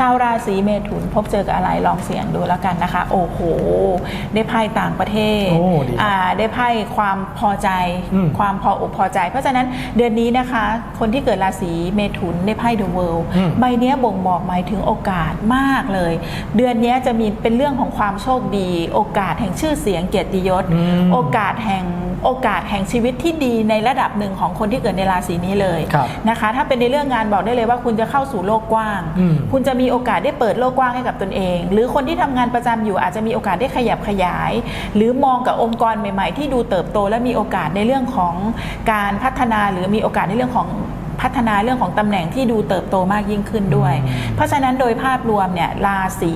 ชาวราศีเมถุนพบเจอกับอะไรลองเสี่ยงดูแล้วกันนะคะ โอ้โห ได้ไพ่ต่างประเทศโอ้ดีอ่าได้ไพ่ความพอใจ อืมความพออกพอใจ เพราะฉะนั้นเดือนนี้นะคะ คนที่เกิดราศีเมถุนได้ไพ่เดอะเวิลด์อืม ใบเนี้ยบ่งบอกหมายถึงโอกาสมากเลย เดือนเนี้ยจะมีเป็นเรื่องของความโชคดี โอกาสแห่งชื่อเสียงเกียรติยศ อืม โอกาสแห่ง โอกาสแห่งชีวิตที่ดีในระดับหนึ่งของคนที่เกิดในราศีนี้เลยครับนะคะ ถ้าเป็นในเรื่องงานบอกได้เลยว่าคุณจะเข้าสู่โลกกว้างอืมคุณจะมีโอกาสได้เปิดโลกกว้างให้กับตนเอง หรือคนที่ทำงานประจำอยู่อาจจะมีโอกาสได้ขยับขยาย หรือมองกับองค์กรใหม่ ๆ ที่ดูเติบโต และมีโอกาสในเรื่องของการพัฒนาหรือมีโอกาสในเรื่องของพัฒนาเรื่องของตำแหน่งที่ดูเติบโตมากยิ่งขึ้นด้วย เพราะฉะนั้นโดยภาพรวมเนี่ยราศี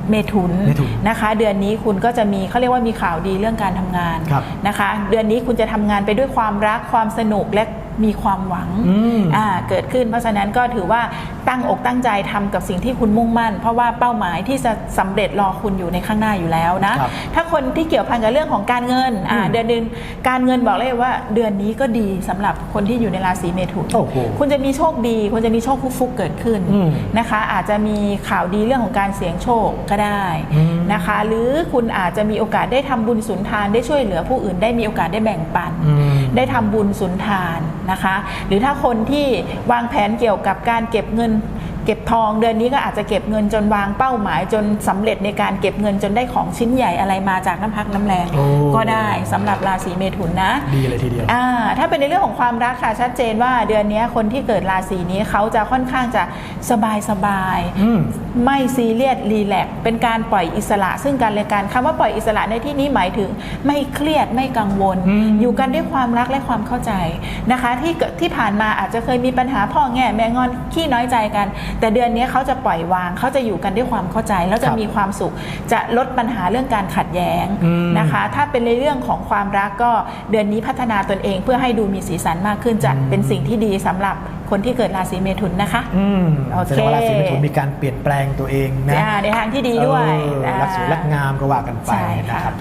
เอ่อเมถุนเมถุนนะคะ เดือนนี้คุณก็จะมีเขาเรียกว่ามีข่าวดีเรื่องการทำงานครับนะคะ เดือนนี้คุณจะทำงานไปด้วยความรักความสนุกและมีความหวังอืมอ่าเกิดขึ้น เพราะฉะนั้นก็ถือว่าตั้งอกตั้งใจทำกับสิ่งที่คุณมุ่งมั่น เพราะว่าเป้าหมายที่จะสำเร็จรอคุณอยู่ในข้างหน้าอยู่แล้วนะครับถ้าคนที่เกี่ยวพันกับเรื่องของการเงินอ่าอืมเดือนเดือนการเงินบอกเลยว่าเดือนนี้ก็ดีสำหรับคนที่อยู่ในราศีเมถุนโอ้โหคุณจะมีโชคดี คุณจะมีโชคฟุกๆเกิดขึ้นอืมนะคะ อาจจะมีข่าวดีเรื่องของการเสี่ยงโชคก็ได้อืมนะคะ หรือคุณอาจจะมีโอกาสได้ทำบุญสุนทานได้ช่วยเหลือผู้อื่นได้มีโอกาสได้แบ่งปันอืมได้ทำบุญสุนทานนะคะ หรือถ้าคนที่วางแผนเกี่ยวกับการเก็บเงิน เก็บทองเดือนนี้ก็อาจจะเก็บเงินจนวางเป้าหมาย จนสำเร็จในการเก็บเงินจนได้ของชิ้นใหญ่อะไรมาจากน้ำพักน้ำแรงโอ้ก็ได้สำหรับราศีเมถุนนะดีเลยทีเดียวอ่าถ้าเป็นในเรื่องของความรักค่ะชัดเจนว่าเดือนนี้คนที่เกิดราศีนี้เขาจะค่อนข้างจะสบายสบายๆอืมไม่ซีเรียสรีแลกซ์เป็นการปล่อยอิสระ ซึ่งกันและกันคำว่าปล่อยอิสระในที่นี้หมายถึง ไม่เครียดไม่กังวลอืมอยู่กันด้วยความรักและความเข้าใจนะคะ ที่เกิดที่ผ่านมาอาจจะเคยมีปัญหาพ่อแง่แม่งอนขี้น้อยใจกันแต่เดือนนี้เขาจะปล่อยวางเขาจะอยู่กันด้วยความเข้าใจ แล้วจะครับมีความสุขจะลดปัญหาเรื่องการขัดแย้งอืมนะคะ ถ้าเป็นในเรื่องของความรักก็เดือนนี้พัฒนาตนเองเพื่อให้ดูมีสีสันมากขึ้นจะเป็นสิ่งที่ดีสำหรับคนที่เกิดราศีเมถุนนะคะอืมโอเคแสดงว่าราศีเมถุนมีการเปลี่ยนแปลงตัวเองนะอ่าในทางที่ดีด้วยเออรักสวยรักงามก็ว่ากันไปใช่นะค่ะครับ